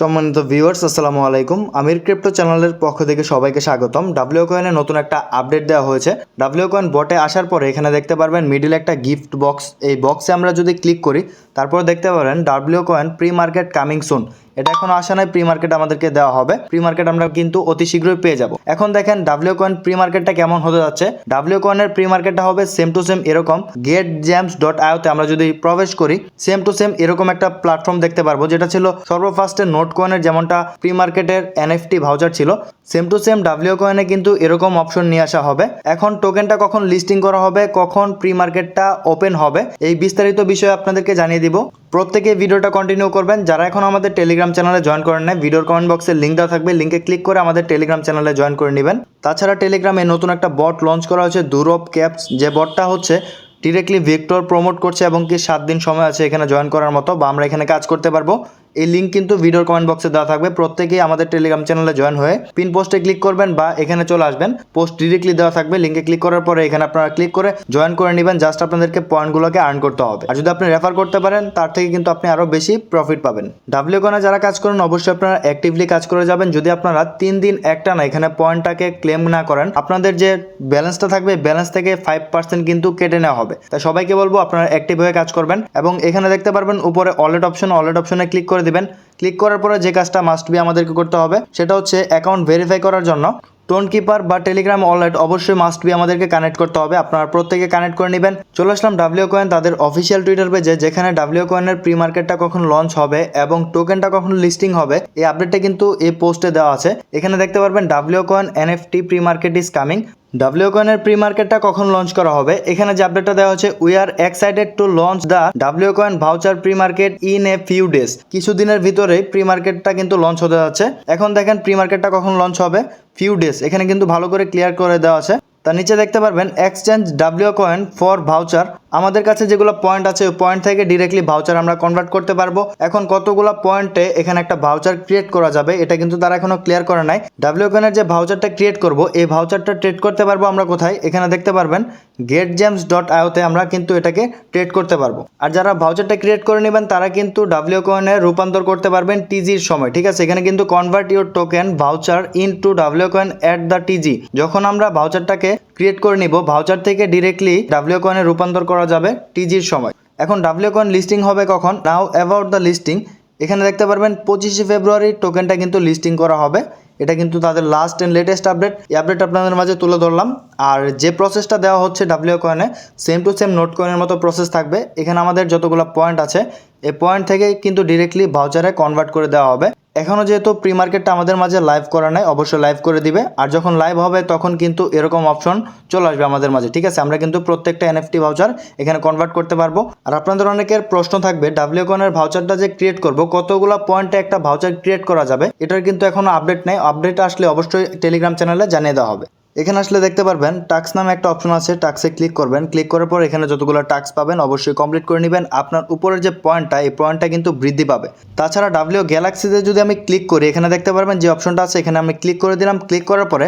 সম্মানিত ভিউয়ার্স আসসালামু আলাইকুম। আমির ক্রিপ্টো চ্যানেলের পক্ষ থেকে সবাইকে স্বাগতম। ডাব্লিউ কয়েনে নতুন একটা আপডেট দেওয়া হয়েছে। ডাব্লিউ কয়েন বটে আসার পরে এখানে দেখতে পারবেন মিডিল একটা গিফট বক্স এই বক্সে আমরা যদি ক্লিক করি, তারপর দেখতে পারেন W coin pre market coming soon এটা এখন আসা নাই প্রি মার্কেট আমাদেরকে দেওয়া হবে। প্রি মার্কেট আমরা কিন্তু অতি শীঘ্রই পেয়ে যাব। এখন দেখেন ডাব্লিউ কয়েন প্রি মার্কেটটা কেমন হতে যাচ্ছে? ডাব্লিউ কয়েনের প্রি মার্কেটটা হবে সেম টু সেম এরকম। গেট জ্যামস ডট আয়োতে আমরা যদি প্রবেশ করি সেম টু সেম এরকম একটা প্ল্যাটফর্ম দেখতে পারব, যেটা ছিল সর্বফার্স্টে নোট কয়েনের যেমনটা প্রি মার্কেটের এনএফটি ভাউচার ছিল সেম টু সেম ডাব্লিউ কয়েনে কিন্তু এরকম অপশন নিয়ে আসা হবে। এখন টোকেনটা কখন লিস্টিং করা হবে, কখন প্রি মার্কেটটা ওপেন হবে, এই বিস্তারিত বিষয়ে আপনাদেরকে জানিয়ে দিব। প্রত্যেকে ভিডিওটা কন্টিনিউ করবেন। যারা এখন আমাদের টেলিগ্রাম চ্যানেলে জয়েন করেন নাই, ভিডিওর কমেন্ট বক্সে লিঙ্ক দেওয়া থাকবে। লিঙ্কে ক্লিক করে আমাদের টেলিগ্রাম চ্যানেলে জয়েন করে নেবেন। তাছাড়া টেলিগ্রামে নতুন একটা বট লঞ্চ করা হয়েছে দুরব ক্যাপস যে বটটা হচ্ছে ডিরেক্টলি ভিক্টর প্রমোট করছে এবং কি সাত দিন সময় আছে এখানে জয়েন করার মতো, বা আমরা এখানে কাজ করতে পারব। এই লিঙ্ক কিন্তু ভিডিওর কমেন্ট বক্সে দেওয়া থাকবে। প্রত্যেকেই আমাদের টেলিগ্রাম চ্যানেলে জয়েন হয়ে পিন পোস্টে ক্লিক করবেন বা এখানে চলে আসবেন। পোস্ট ডিরেক্টলি দেওয়া থাকবে। লিঙ্কে ক্লিক করার পরে এখানে আপনারা ক্লিক করে জয়েন করে নেবেন। জাস্ট আপনাদেরকে পয়েন্টগুলোকে আর্ন করতে হবে। আর যদি আপনি রেফার করতে পারেন, তার থেকে কিন্তু আপনি আরও বেশি প্রফিট পাবেন। ডাব্লিউ কোনে যারা কাজ করেন, অবশ্যই আপনারা অ্যাক্টিভলি কাজ করে যাবেন। যদি আপনারা তিন দিন একটা না, এখানে পয়েন্টটাকে ক্লেম না করেন, আপনাদের যে ব্যালেন্সটা থাকবে ব্যালেন্স থেকে ফাইভ পার্সেন্ট কিন্তু কেটে নেওয়া হবে। তাই সবাইকে বলব, আপনারা অ্যাক্টিভ হয়ে কাজ করবেন। এবং এখানে দেখতে পারবেন, উপরে ওয়ালেট অপশন ওয়ালেট অপশনে ক্লিক করে দিবেন। ক্লিক করার পরে যে কাজটা মাস্ট বি আমাদেরকে করতে হবে, সেটা হচ্ছে অ্যাকাউন্ট ভেরিফাই করার জন্য টোন কিপার বা টেলিগ্রাম ওয়ালেট অবশ্যই মাস্ট বি আমাদেরকে কানেক্ট করতে হবে। আপনারা প্রত্যেকে কানেক্ট করে নেবেন। চলে আসলাম ডাব্লিউ কয়েন তাদের অফিসিয়াল টুইটার পেজে যেখানে ডাব্লিউ কয়েনের প্রি মার্কেটটা কখন লঞ্চ হবে এবং টোকেনটা কখন লিস্টিং হবে, এই আপডেটটা কিন্তু এই পোস্টে দেওয়া আছে। এখানে দেখতে পারবেন W coin NFT pre market is coming W কয়েনের প্রি মার্কেটটা কখন লঞ্চ করা হবে? এখানে যে আপডেটটা দেওয়া হচ্ছে we are excited to launch the W coin voucher pre market in a few days কিছুদিনের ভিতরেই প্রি মার্কেটটা কিন্তু লঞ্চ হতে যাচ্ছে। এখন দেখেন প্রি মার্কেটটা কখন লঞ্চ হবে? ফিউ ডেজ এখানে কিন্তু ভালো করে ক্লিয়ার করে দেওয়া আছে। তার নিচে দেখতে পারবেন exchange W coin for voucher আমাদের কাছে যেগুলো পয়েন্ট আছে, ওই পয়েন্ট থেকে ডিরেক্টলি ভাউচার আমরা কনভার্ট করতে পারব। এখন কতগুলো পয়েন্টে এখানে একটা ভাউচার ক্রিয়েট করা যাবে, এটা কিন্তু তারা এখনও ক্লিয়ার করে নাই। ডাব্লিউ যে ভাউচারটা ক্রিয়েট করব, এই ভাউচারটা ট্রেড করতে পারব আমরা কোথায়? এখানে দেখতে পারবেন গেট জেমস ডট আয়োতে আমরা কিন্তু এটাকে ট্রেড করতে পারব। আর যারা ভাউচারটা ক্রিয়েট করে নেবেন, তারা কিন্তু ডাব্লিউ কয়েনে রূপান্তর করতে পারবেন টিজির সময়, ঠিক আছে? এখানে কিন্তু convert your token voucher into W coin at the TG যখন আমরা ভাউচারটাকে ক্রিয়েট করে নিব ভাউচার থেকে ডিরেক্টলি ডাব্লিউ কয়েনে রূপান্তর করা যাবে টিজির সময়। এখন ডাব্লিউ কয়েন লিস্টিং হবে কখন? নাও অ্যাবাউট দ্য লিস্টিং এখানে দেখতে পারবেন পঁচিশে ফেব্রুয়ারি টোকেনটা কিন্তু লিস্টিং করা হবে। এটা কিন্তু তাদের লাস্ট অ্যান্ড লেটেস্ট আপডেট এই আপডেট আপনাদের মাঝে তুলে ধরলাম। আর যে প্রসেসটা দেওয়া হচ্ছে ডাব্লিউ কয়েনে সেম টু সেম নোট কয়েনের মতো প্রসেস থাকবে। এখানে আমাদের যতগুলো পয়েন্ট আছে, এই পয়েন্ট থেকে কিন্তু ডিরেক্টলি ভাউচারে কনভার্ট করে দেওয়া হবে। এখনও যেহেতু প্রি মার্কেটটা আমাদের মাঝে লাইভ করা নাই, অবশ্যই লাইভ করে দিবে। আর যখন লাইভ হবে, তখন কিন্তু এরকম অপশন চলে আসবে আমাদের মাঝে, ঠিক আছে? আমরা কিন্তু প্রত্যেকটা এনএফটি ভাউচার এখানে কনভার্ট করতে পারব। আর আপনাদের অনেকের প্রশ্ন থাকবে ডাব্লিউ কনের ভাউচারটা যে ক্রিয়েট করব, কতগুলো পয়েন্টে একটা ভাউচার ক্রিয়েট করা যাবে? এটার কিন্তু এখনও আপডেট নেই। আপডেট আসলে অবশ্যই টেলিগ্রাম চ্যানেলে জানিয়ে দেওয়া হবে। এখানে আসলে দেখতে পারবেন টাক্স নামে একটা অপশন আছে টাক্সে ক্লিক করবেন। ক্লিক করার পর এখানে যতগুলো টাক্স পাবেন অবশ্যই কমপ্লিট করে নেবেন। আপনার উপরের যে পয়েন্টটা, এই পয়েন্টটা কিন্তু বৃদ্ধি পাবে। তাছাড়া ডাব্লিউ গ্যালাক্সিতে যদি আমি ক্লিক করি, এখানে দেখতে পারবেন যে অপশনটা আছে, এখানে আমি ক্লিক করে দিলাম। ক্লিক করার পরে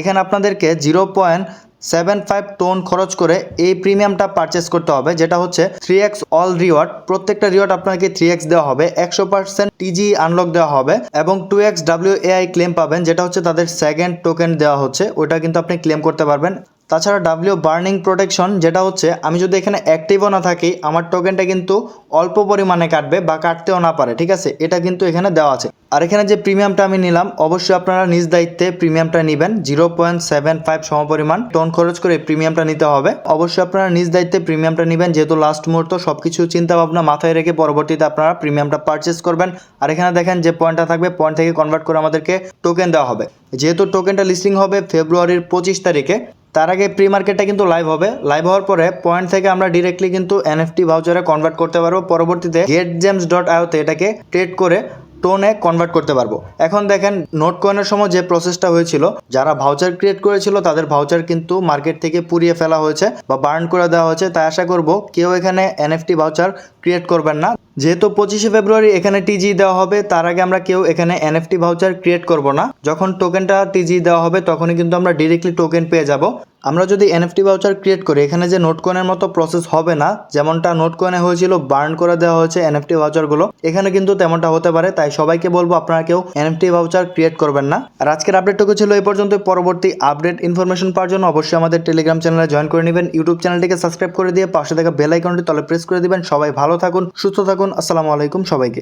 এখানে আপনাদেরকে zero point seven five TON খরচ করে এই প্রিমিয়ামটা পারচেস করতে হবে, যেটা হচ্ছে থ্রি এক্স অল রিওয়ার্ড প্রত্যেকটা রিওয়ার্ড আপনাকে থ্রি এক্স দেওয়া হবে, একশো পার্সেন্ট টিজি আনলক দেওয়া হবে এবং two X W AI claim পাবেন, যেটা হচ্ছে তাদের সেকেন্ড টোকেন দেওয়া হচ্ছে, ওটা কিন্তু আপনি ক্লেম করতে পারবেন। তাছাড়া ডাব্লিউ বার্নিং প্রোটেকশন যেটা হচ্ছে আমি যদি এখানে অ্যাক্টিভও না থাকি, আমার টোকেনটা কিন্তু অল্প পরিমাণে কাটবে বা কাটতেও না পারে, ঠিক আছে? এটা কিন্তু এখানে দেওয়া আছে। আর এখানে যে প্রিমিয়ামটা আমি নিলাম, অবশ্যই আপনারা নিজ দায়িত্বে প্রিমিয়ামটা নেবেন। জিরো পয়েন্ট সেভেন ফাইভ সমপরিমাণ টোন খরচ করে প্রিমিয়ামটা নিতে হবে। অবশ্যই আপনারা নিজ দায়িত্বে প্রিমিয়ামটা নেবেন, যেহেতু লাস্ট মুহূর্ত সব কিছু চিন্তা ভাবনা মাথায় রেখে পরবর্তীতে আপনারা প্রিমিয়ামটা পারচেস করবেন। আর এখানে দেখেন যে পয়েন্টটা থাকবে পয়েন্ট থেকে কনভার্ট করে আমাদেরকে টোকেন দেওয়া হবে। যেহেতু টোকেনটা লিস্টিং হবে ফেব্রুয়ারির পঁচিশ তারিখে তার আগে প্রি মার্কেটটা কিন্তু লাইভ হবে। লাইভ হওয়ার পরে পয়েন্ট থেকে আমরা ডিরেক্টলি কিন্তু এনএফটি ভাউচারে কনভার্ট করতে পারব। পরবর্তীতে গেট জেমস ডট আয়োতে এটাকে ট্রেড করে টোনে কনভার্ট করতে পারব। এখন দেখেন নোট কয়েনের সময় যে প্রসেসটা হয়েছিল, যারা ভাউচার ক্রিয়েট করেছিল, তাদের ভাউচার কিন্তু মার্কেট থেকে পুড়িয়ে ফেলা হয়েছে বা বার্ন করে দেওয়া হয়েছে। তাই আশা করব কেউ এখানে এনএফটি ভাউচার ক্রিয়েট করবেন না। যেহেতু পঁচিশে ফেব্রুয়ারি এখানে টিজি দেওয়া হবে, তার আগে আমরা কেউ এখানে এনএফটি ভাউচার ক্রিয়েট করব না। যখন টোকেনটা টিজি দেওয়া হবে, তখনই কিন্তু আমরা ডিরেক্টলি টোকেন পেয়ে যাব। আমরা যদি এনএফটি ভাউচার ক্রিয়েট করি, এখানে যে নোট কয়েনের মতো প্রসেস হবে না, যেমনটা নোট কয়েনে হয়েছিল বার্ন করে দেওয়া হয়েছে এনএফটি ভাউচারগুলো এখানে কিন্তু তেমনটা হতে পারে। তাই সবাইকে বলব, আপনারা কেউ এনএফটি ভাউচার ক্রিয়েট করবেন না। আর আজকের আপডেটটুকু ছিল এই পর্যন্ত। পরবর্তী আপডেট ইনফরমেশন পাওয়ার জন্য অবশ্যই আমাদের টেলিগ্রাম চ্যানেলে জয়েন করে নেবেন। ইউটিউব চ্যানেলটিকে সাবস্ক্রাইব করে দিয়ে পাশে থাকা বেল আইকনটি তলে প্রেস করে দিবেন। সবাই ভালো থাকুন, সুস্থ থাকুন। আসসালামু আলাইকুম সবাইকে।